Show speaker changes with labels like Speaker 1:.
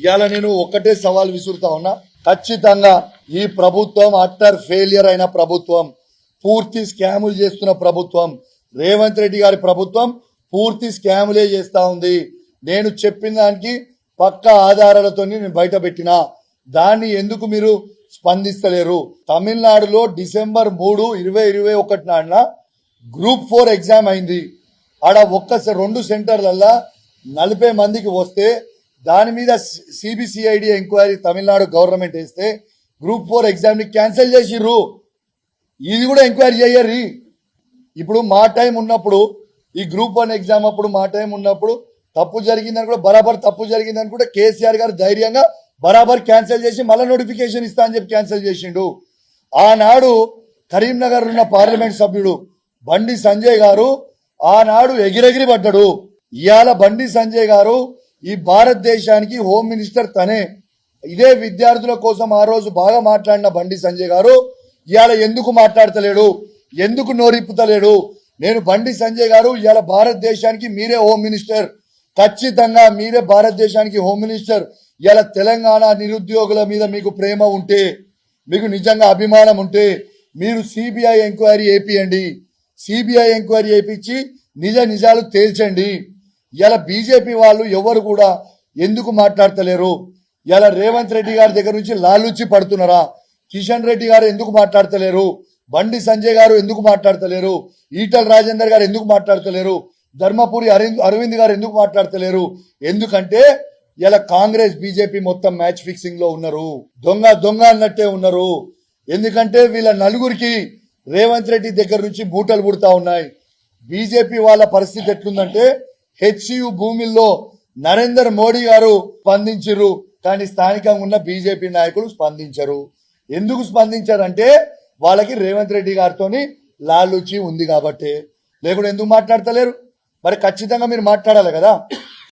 Speaker 1: ఇవాళ నేను ఒక్కటే సవాల్ విసురుతా ఉన్నా. ఖచ్చితంగా ఈ ప్రభుత్వం అట్టర్ ఫెయిలియర్ అయిన ప్రభుత్వం పూర్తి స్కాములు చేస్తున్న ప్రభుత్వం రేవంత్ రెడ్డి గారి ప్రభుత్వం పూర్తి స్కాములే చేస్తా ఉంది. నేను చెప్పిన దానికి పక్క ఆధారాలతో నేను బయట పెట్టిన. దాన్ని ఎందుకు మీరు స్పందిస్తలేరు? తమిళనాడులో డిసెంబర్ మూడు ఇరవై ఇరవై ఒకటి నాడున గ్రూప్ ఫోర్ ఎగ్జామ్ అయింది. ఆడ ఒక్క సె- రెండు సెంటర్లల్లా నలభై మందికి వస్తే దాని మీద సిబిసిఐడి ఎంక్వైరీ తమిళనాడు గవర్నమెంట్ వేస్తే గ్రూప్ ఫోర్ ఎగ్జామ్ని క్యాన్సిల్ చేసిర్రు. ఇది కూడా ఎంక్వైరీ చేయర్రి. ఇప్పుడు మా టైం ఉన్నప్పుడు ఈ గ్రూప్ వన్ ఎగ్జామ్ అప్పుడు మా టైం ఉన్నప్పుడు తప్పు జరిగిందని కూడా బరాబర్ తప్పు జరిగిందని కూడా కేసీఆర్ గారు ధైర్యంగా బరాబర్ క్యాన్సిల్ చేసి మళ్ళీ నోటిఫికేషన్ ఇస్తా అని చెప్పి క్యాన్సిల్ చేసిండు. ఆనాడు కరీంనగర్ ఉన్న పార్లమెంట్ సభ్యుడు బండి సంజయ్ గారు ఆనాడు ఎగిరెగిరి పడ్డాడు. ఇవాళ బండి సంజయ్ గారు ఈ భారతదేశానికి హోమ్ మినిస్టర్ తనే. ఇదే విద్యార్థుల కోసం ఆ రోజు బాగా మాట్లాడిన బండి సంజయ్ గారు. ఇవాళ ఎందుకు మాట్లాడతలేడు? ఎందుకు నోరిప్పుతలేడు? నేను బండి సంజయ్ గారు ఇవాళ భారతదేశానికి మీరే హోమ్ మినిస్టర్. ఖచ్చితంగా మీరే భారతదేశానికి హోమ్ మినిస్టర్. ఇవాళ తెలంగాణ నిరుద్యోగుల మీద మీకు ప్రేమ ఉంటే మీకు నిజంగా అభిమానం ఉంటే మీరు సిబిఐ ఎంక్వైరీ వేపియండి సిబిఐ ఎంక్వైరీ ఏపించి నిజ నిజాలు తేల్చండి. ఇలా బీజేపీ వాళ్ళు ఎవరు కూడా ఎందుకు మాట్లాడతలేరు? ఇలా రేవంత్ రెడ్డి గారి దగ్గర నుంచి లాలూచి పడుతున్నారా? కిషన్ రెడ్డి గారు ఎందుకు మాట్లాడతలేరు? బండి సంజయ్ గారు ఎందుకు మాట్లాడతలేరు? ఈటల రాజేందర్ గారు ఎందుకు మాట్లాడతలేరు? ధర్మపురి అరవింద్ అరవింద్ గారు ఎందుకు మాట్లాడతలేరు? ఎందుకంటే ఇలా కాంగ్రెస్ బీజేపీ మొత్తం మ్యాచ్ ఫిక్సింగ్లో ఉన్నారు. దొంగ దొంగ అన్నట్టే ఉన్నారు. ఎందుకంటే వీళ్ళ నలుగురికి రేవంత్ రెడ్డి దగ్గర నుంచి బూటలు పుడతా ఉన్నాయి. బీజేపీ వాళ్ళ పరిస్థితి ఎట్లుందంటే హెచ్యు భూమిల్లో నరేందర్ మోడీ గారు స్పందించరు కానీ స్థానికంగా ఉన్న బీజేపీ నాయకులు స్పందించరు. ఎందుకు స్పందించారంటే వాళ్ళకి రేవంత్ రెడ్డి గారితోని లాలుచి ఉంది కాబట్టి. లేకుంటే ఎందుకు మాట్లాడతలేరు? మరి ఖచ్చితంగా మీరు మాట్లాడాలి కదా.